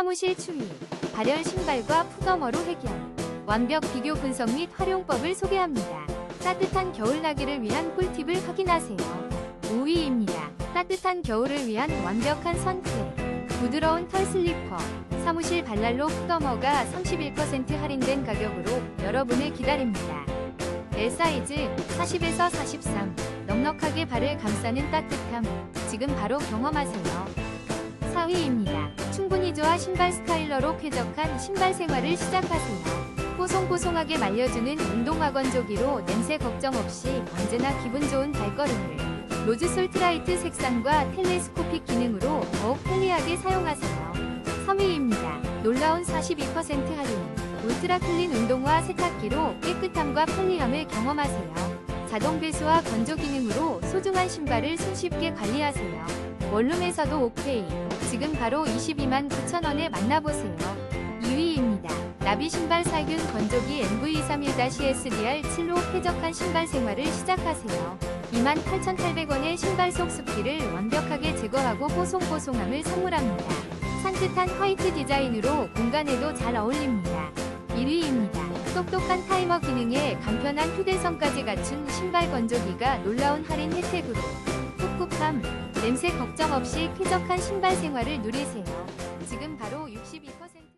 사무실 추위, 발열 신발과 푸더머로 해결, 완벽 비교 분석 및 활용법을 소개합니다. 따뜻한 겨울나기를 위한 꿀팁을 확인하세요. 5위입니다. 따뜻한 겨울을 위한 완벽한 선택. 부드러운 털 슬리퍼, 사무실 발랄로 푸더머가 31% 할인된 가격으로 여러분을 기다립니다. L 사이즈 40에서 43, 넉넉하게 발을 감싸는 따뜻함, 지금 바로 경험하세요. 4위입니다. 좋아 신발 스타일러로 쾌적한 신발 생활을 시작하세요. 뽀송뽀송하게 말려주는 운동화 건 조기로 냄새 걱정 없이 언제나 기분 좋은 발걸음을 로즈 솔트라이트 색상과 텔레스코픽 기능으로 더욱 편리하게 사용하세요. 3위입니다. 놀라운 42% 할인 울트라 클린 운동화 세탁기로 깨끗함과 편리함을 경험하세요. 자동 배수와 건조 기능으로 소중한 신발을 손쉽게 관리하세요. 원룸에서도 오케이. 지금 바로 22만 9천원에 만나보세요. 2위입니다. 나비 신발 살균 건조기 NV31-SDR 7로 쾌적한 신발 생활을 시작하세요. 28,800원의 신발 속 습기를 완벽하게 제거하고 뽀송뽀송함을 선물합니다. 산뜻한 화이트 디자인으로 공간에도 잘 어울립니다. 1위입니다. 똑똑한 타이머 기능에 간편한 휴대성까지 갖춘 신발 건조기가 놀라운 할인 혜택으로 꿉꿉함, 냄새 걱정 없이 쾌적한 신발 생활을 누리세요. 지금 바로 62%